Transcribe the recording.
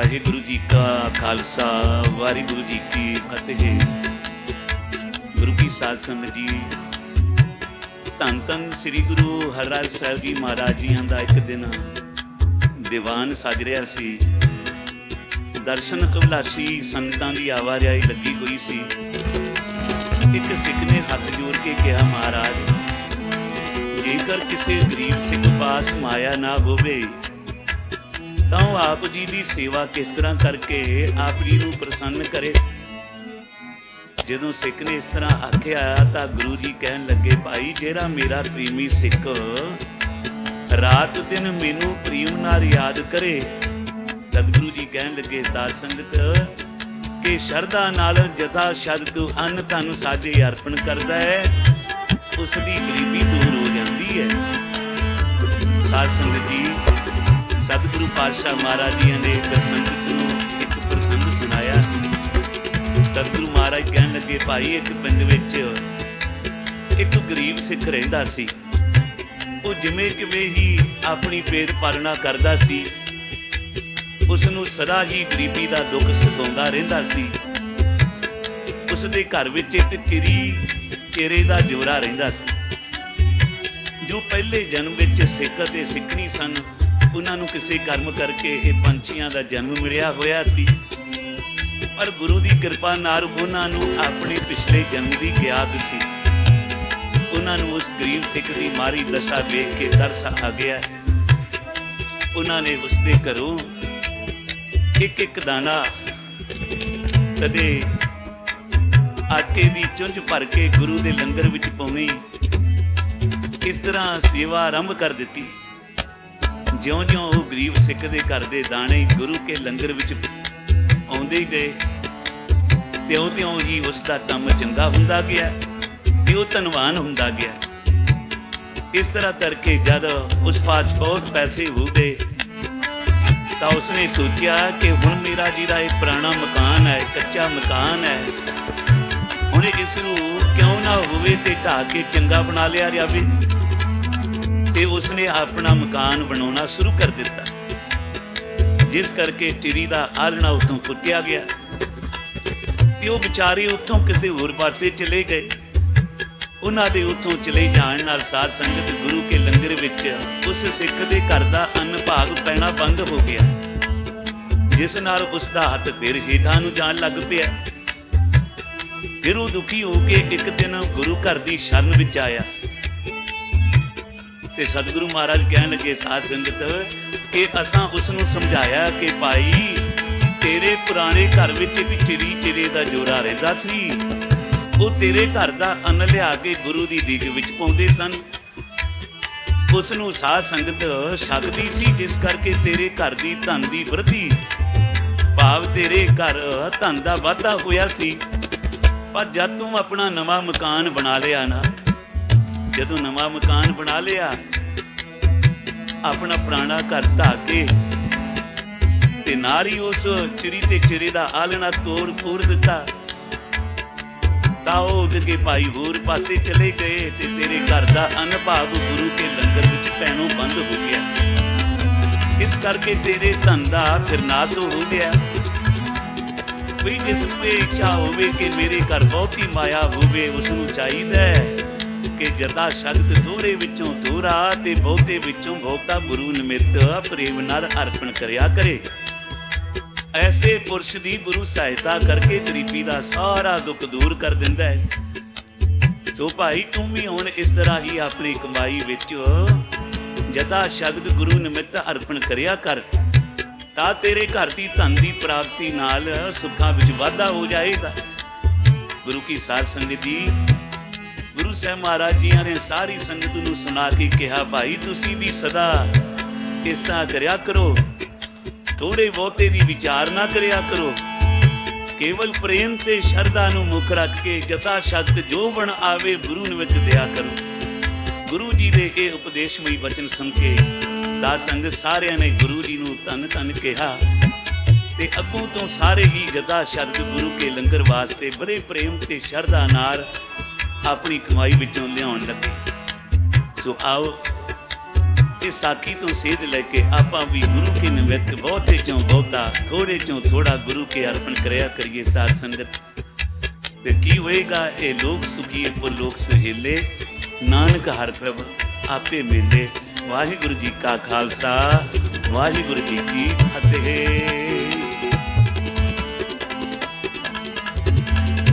ਵਾਹਿਗੁਰੂ ਜੀ ਕਾ ਖਾਲਸਾ, ਵਾਹਿਗੁਰੂ ਜੀ ਕੀ ਫਤਿਹ। ਗੁਰੂ ਕੀ ਸਾਧ ਸੰਗਤ ਜੀ, ਧੰਨ ਧੰਨ ਸ੍ਰੀ ਗੁਰੂ ਹਰਿਰਾਜ ਸਾਹਿਬ ਜੀ ਮਹਾਰਾਜ ਜੀਆਂ ਦਾ ਇੱਕ ਦਿਨ ਦੀਵਾਨ ਸਜ ਰਿਹਾ ਸੀ। ਦਰਸ਼ਨ ਕਬਲਾਸੀ ਸੰਗਤਾਂ ਦੀ ਆਵਾਜਾਈ ਲੱਗੀ ਹੋਈ ਸੀ। ਇੱਕ ਸਿੱਖ ਨੇ ਹੱਥ ਜੋੜ ਕੇ ਕਿਹਾ, ਮਹਾਰਾਜ, ਜੇਕਰ ਕਿਸੇ ਗਰੀਬ ਸਿੱਖ ਪਾਸ ਮਾਇਆ ਨਾ ਹੋਵੇ ਤਾਂ ਉਹ ਆਪ ਜੀ ਦੀ ਸੇਵਾ ਕਿਸ ਤਰ੍ਹਾਂ ਕਰਕੇ ਆਪ ਜੀ ਨੂੰ ਪ੍ਰਸੰਨ ਕਰੇ? ਜਦੋਂ ਸਿੱਖ ਨੇ ਇਸ ਤਰ੍ਹਾਂ ਆਖਿਆ, ਤਾਂ ਗੁਰੂ ਜੀ ਕਹਿਣ ਲੱਗੇ, ਭਾਈ, ਜਿਹੜਾ ਮੇਰਾ ਪ੍ਰੇਮੀ ਸਿੱਖ ਰਾਤ ਦਿਨ ਮੈਨੂੰ ਪ੍ਰੇਮ ਨਾਲ ਯਾਦ ਕਰੇ। ਸਤਿਗੁਰੂ ਜੀ ਕਹਿਣ ਲੱਗੇ ਸਾਧ ਸੰਗਤ, ਕਿ ਸ਼ਰਧਾ ਨਾਲ ਜਥਾ ਸ਼ਬਦ ਅੰਨ ਧਨ ਸਾਜੇ ਅਰਪਣ ਕਰਦਾ ਹੈ, ਉਸ ਦੀ ਗਰੀਬੀ ਦੂਰ ਹੋ ਜਾਂਦੀ ਹੈ। ਸਾਧ ਸੰਗਤ ਜੀ ਸਤਿਗੁਰੂ ਪਾਤਸ਼ਾਹ ਮਹਾਰਾਜ ਜੀ ਨੇ ਇੱਕ ਸੰਗਤ ਨੂੰ ਇੱਕ ਪ੍ਰਸੰਗ ਸੁਣਾਇਆ। ਸਤਿਗੁਰੂ ਮਹਾਰਾਜ ਕਹਿਣ ਲੱਗੇ, ਭਾਈ, ਇੱਕ ਪਿੰਡ ਵਿੱਚ ਇੱਕ ਗਰੀਬ ਸਿੱਖ ਰਹਿੰਦਾ ਸੀ। ਉਹ ਜਿਵੇਂ ਕਿਵੇਂ ਹੀ ਆਪਣੀ ਪੇਟ ਪਾਲਣਾ ਕਰਦਾ ਸੀ ਉਸ ਨੂੰ ਸਦਾ ਹੀ ਗਰੀਬੀ ਦਾ ਦੁੱਖ ਸਤਾਉਂਦਾ ਰਹਿੰਦਾ ਸੀ। ਉਸ ਦੇ ਘਰ ਵਿੱਚ ਇੱਕ ਕਿਰੀ ਕੇਰੇ ਦਾ ਜੋਰਾ ਰਹਿੰਦਾ ਸੀ। ਜੋ ਪਹਿਲੇ ਜਨਮ ਵਿੱਚ ਸਿੱਖ ਅਤੇ ਸਿੱਖਣੀ ਸਨ ਉਹਨਾਂ ਨੂੰ ਕਿਸੇ ਕਰਮ ਕਰਕੇ ਇਹ ਪੰਛੀਆਂ ਦਾ ਜਨਮ ਮਿਲਿਆ ਹੋਇਆ ਸੀ। ਪਰ ਗੁਰੂ ਦੀ ਕਿਰਪਾ ਨਾਲ ਉਹਨਾਂ ਨੂੰ ਆਪਣੇ ਪਿਛਲੇ ਜਨਮ ਦੀ ਯਾਦ ਸੀ। ਉਹਨਾਂ ਨੂੰ ਉਸ ਗਰੀਬ ਸਿੱਖ ਦੀ ਮਾਰੀ ਦਸ਼ਾ ਵੇਖ ਕੇ ਤਰਸ ਆ ਗਿਆ। ਉਹਨਾਂ ਨੇ ਉਸ ਦੇ ਘਰੋਂ ਇੱਕ ਇੱਕ ਦਾਣਾ ਕਦੇ ਆਟੇ ਦੀ ਚੁੰਝ ਭਰ ਕੇ ਗੁਰੂ ਦੇ ਲੰਗਰ ਵਿੱਚ ਪਾਉਣੀ, ਇਸ ਤਰ੍ਹਾਂ ਸੇਵਾ ਆਰੰਭ ਕਰ ਦਿੱਤੀ। ਜਿਉਂ-ਜਿਉਂ ਉਹ ਗਰੀਬ ਸਿੱਖ ਦੇ ਘਰ ਦੇ ਦਾਣੇ ਗੁਰੂ ਕੇ ਲੰਗਰ ਵਿੱਚ ਆਉਂਦੇ ਗਏ। ਤਿਉਂ-ਤਿਉਂ ਹੀ ਉਸ ਦਾ ਕੰਮ ਚੰਗਾ ਹੁੰਦਾ ਗਿਆ ਤੇ ਉਹ ਧਨਵਾਨ ਹੁੰਦਾ ਗਿਆ। ਇਸ ਤਰ੍ਹਾਂ ਕਰਕੇ ਜਦ ਉਸ ਪਾਸ ਬਹੁਤ ਪੈਸੇ ਹੋ ਗਏ ਤਾਂ ਉਸਨੇ ਸੋਚਿਆ ਕਿ ਹੁਣ ਮੇਰਾ ਜਿਹੜਾ ਇਹ ਪੁਰਾਣਾ ਮਕਾਨ ਹੈ, ਕੱਚਾ ਮਕਾਨ ਹੈ, ਹੁਣ ਇਸ ਨੂੰ ਕਿਉਂ ਨਾ ਹੋਵੇ ਤੇ ਢਾ ਕੇ ਚੰਗਾ ਬਣਾ ਲਿਆ ਜਾਵੇ। ਤੇ ਉਸਨੇ ਆਪਣਾ ਮਕਾਨ ਬਣਾਉਣਾ ਸ਼ੁਰੂ ਕਰ ਦਿੱਤਾ। ਜਿਸ ਕਰਕੇ ਟਿਰੀ ਦਾ ਆਲਣਾ ਉਤੋਂ ਫੁੱਟਿਆ ਗਿਆ। ਤੇ ਉਹ ਵਿਚਾਰੇ ਉੱਥੋਂ ਕਿਤੇ ਹੋਰ ਪਾਸੇ ਚਲੇ ਗਏ। ਉਹਨਾਂ ਦੇ ਉੱਥੋਂ ਚਲੇ ਜਾਣ ਨਾਲ ਸਾਧ ਸੰਗਤ ਗੁਰੂ ਕੇ ਲੰਗਰ ਵਿੱਚ ਉਸ ਸਿੱਖ ਦੇ ਘਰ ਦਾ ਅੰਨ ਭਾਗ ਪੈਣਾ ਬੰਦ ਹੋ ਗਿਆ। ਜਿਸ ਨਾਲ ਉਸ ਦਾ ਹੱਥ ਫਿਰ ਹੇਠਾਂ ਨੂੰ ਜਾਣ ਲੱਗ ਪਿਆ। ਫਿਰ ਉਹ ਦੁਖੀ ਹੋ ਕੇ ਇੱਕ ਦਿਨ ਗੁਰੂ ਘਰ ਦੀ ਸ਼ਰਨ ਵਿੱਚ ਆਇਆ। ਤੇ ਸਤਿਗੁਰੂ ਮਹਾਰਾਜ ਕਹਿਣ ਲੱਗੇ, ਸਾਧ ਸੰਗਤ, ਕਿ ਅਸਾਂ ਉਸ ਨੂੰ ਸਮਝਾਇਆ ਕਿ ਭਾਈ, ਤੇਰੇ ਪੁਰਾਣੇ ਘਰ ਵਿੱਚ ਇੱਕ ਚਿੜੀ ਚਿੜੇ ਦਾ ਜੋੜਾ ਰਹਿੰਦਾ ਸੀ। ਉਹ ਤੇਰੇ ਘਰ ਦਾ ਅੰਨ ਲਿਆ ਕੇ ਗੁਰੂ ਦੀ ਦੀਗ ਵਿੱਚ ਪਾਉਂਦੇ ਸਨ। ਉਸ ਨੂੰ ਸਾਧ ਸੰਗਤ ਛਕਦੀ ਸੀ, ਜਿਸ ਕਰਕੇ ਤੇਰੇ ਘਰ ਦੀ ਧਨ ਦੀ ਵਰਧੀ ਭਾਵ ਤੇਰੇ ਘਰ ਧਨ ਦਾ ਵਾਧਾ ਹੋਇਆ ਸੀ। ਪਰ ਜਦ ਤੂੰ ਆਪਣਾ ਨਵਾਂ ਮਕਾਨ ਬਣਾ ਲਿਆ ਨਾ ਜਦੋਂ ਨਵਾਂ ਮਕਾਨ ਬਣਾ ਲਿਆ, ਆਪਣਾ ਪੁਰਾਣਾ ਘਰ ਢਾ ਕੇ ਤੇ ਨਾਰੀ ਉਸ ਚਿੜੀ ਤੇ ਚਿੜੇ ਦਾ ਆਲਣਾ ਤੋੜ ਫੋੜ ਦਿੱਤਾ, ਤਾਂ ਉਹ ਕੇ ਭਾਈ ਹੋਰ ਪਾਸੇ ਚਲੇ ਗਏ ਤੇ ਤੇਰੇ ਘਰ ਦਾ ਅੰਨ ਗੁਰੂ ਕੇ ਲੰਗਰ ਵਿੱਚ ਪੈਣੋਂ ਬੰਦ ਹੋ ਗਿਆ। ਇਸ ਕਰਕੇ ਤੇਰੇ ਧਨ ਦਾ ਫਿਰ ਨਾਸ ਹੋ ਗਿਆ। ਕੋਈ ਜਿਸ ਨੂੰ ਇੱਛਾ ਹੋਵੇ ਕਿ ਮੇਰੇ ਘਰ ਬਹੁਤੀ ਮਾਇਆ ਹੋਵੇ ਉਸ ਨੂੰ ਚਾਹੀਦਾ ਹੈ ਕਿ ਜਤਾ ਸ਼ਬਦ ਥੋੜੇ ਵਿੱਚੋਂ ਥੋੜਾ ਤੇ ਬਹੁਤੇ ਵਿੱਚੋਂ ਬਹੁਤਾ ਗੁਰੂ ਨਿਮਿਤ ਪ੍ਰੇਮ ਨਾਲ ਅਰਪਣ ਕਰਿਆ ਕਰੇ। ਐਸੇ ਪੁਰਸ਼ ਦੀ ਗੁਰੂ ਸਹਾਇਤਾ ਕਰਕੇ ਗਰੀਬੀ ਦਾ ਸਾਰਾ ਦੁੱਖ ਦੂਰ ਕਰ ਦਿੰਦਾ ਹੈ। ਸੋ ਭਾਈ ਤੂੰ ਵੀ ਹੁਣ ਇਸ ਤਰ੍ਹਾਂ ਹੀ ਆਪਣੀ ਕਮਾਈ ਵਿੱਚ ਜਦਾ ਸ਼ਬਦ ਗੁਰੂ ਨਿਮਿਤ ਅਰਪਣ ਕਰਿਆ ਕਰ, ਤਾਂ ਤੇਰੇ ਘਰ ਦੀ ਧਨ ਦੀ ਪ੍ਰਾਪਤੀ ਨਾਲ ਸੁੱਖਾਂ ਵਿੱਚ ਵਾਧਾ ਹੋ ਜਾਏਗਾ। ਗੁਰੂ ਕੀ ਸਾਧ ਸੰਗਤ ਜੀ ਗੁਰੂ ਸਾਹਿਬ ਮਹਾਰਾਜ ਜੀਆਂ ਨੇ ਸਾਰੀ ਸੰਗਤ ਨੂੰ ਸੁਣਾ ਕੇ ਕਿਹਾ, ਭਾਈ, ਤੁਸੀਂ ਵੀ ਸਦਾ ਇਸ ਤਰ੍ਹਾਂ ਕਰਿਆ ਕਰੋ। ਥੋੜੇ ਬਹੁਤੇ ਦੀ ਵਿਚਾਰ ਨਾ ਕਰਿਆ ਕਰੋ। ਕੇਵਲ ਪ੍ਰੇਮ ਤੇ ਸ਼ਰਧਾ ਨੂੰ ਮੁੱਖ ਰੱਖ ਕੇ ਜਤਾ ਸ਼ਕਤ ਜੋ ਬਣ ਆਵੇ ਗੁਰੂ ਨਿਮਿਤ ਦਿਆ ਕਰੋ। ਗੁਰੂ ਜੀ ਦੇ ਇਹ ਉਪਦੇਸ਼ਮਈ ਵਚਨ ਸੁਣ ਕੇ ਦਾਸ ਸੰਗਤ ਸਾਰਿਆਂ ਨੇ ਗੁਰੂ ਜੀ ਨੂੰ ਧੰਨ ਧੰਨ ਕਿਹਾ ਤੇ ਅੱਗੋਂ ਤੋਂ ਸਾਰੇ ਹੀ ਜਦਾ ਸ਼ਬਦ ਗੁਰੂ ਕੇ ਲੰਗਰ ਵਾਸਤੇ ਬੜੇ ਪ੍ਰੇਮ ਤੇ ਸ਼ਰਧਾ ਨਾਲ ਆਪਣੀ ਕਮਾਈ ਵਿੱਚੋਂ ਲਿਆਉਣ ਲੱਗੇ। ਸੋ ਆਓ, ਇਹ ਸਾਖੀ ਤੋਂ ਸੇਧ ਲੈ ਕੇ ਆਪਾਂ ਵੀ ਗੁਰੂ ਕੇ ਨਿਮਿਤ ਬਹੁਤੇ ਚੋਂ ਬਹੁਤਾ ਥੋੜੇ ਚੋਂ ਥੋੜਾ ਗੁਰੂ ਕੇ ਅਰਪਣ ਕਰਿਆ ਕਰੀਏ ਸਾਧ ਸੰਗਤ। ਤੇ ਕੀ ਹੋਏਗਾ, ਇਹ ਲੋਕ ਸੁਖੀ ਪੁਰ ਲੋਕ ਸੁਹੇਲੇ। ਨਾਨਕ ਹਰ ਪ੍ਰਭ ਆਪੇ ਮਿਲੇ। ਵਾਹਿਗੁਰੂ ਜੀ ਕਾ ਖਾਲਸਾ, ਵਾਹਿਗੁਰੂ ਜੀ ਕੀ ਫਤਿਹ।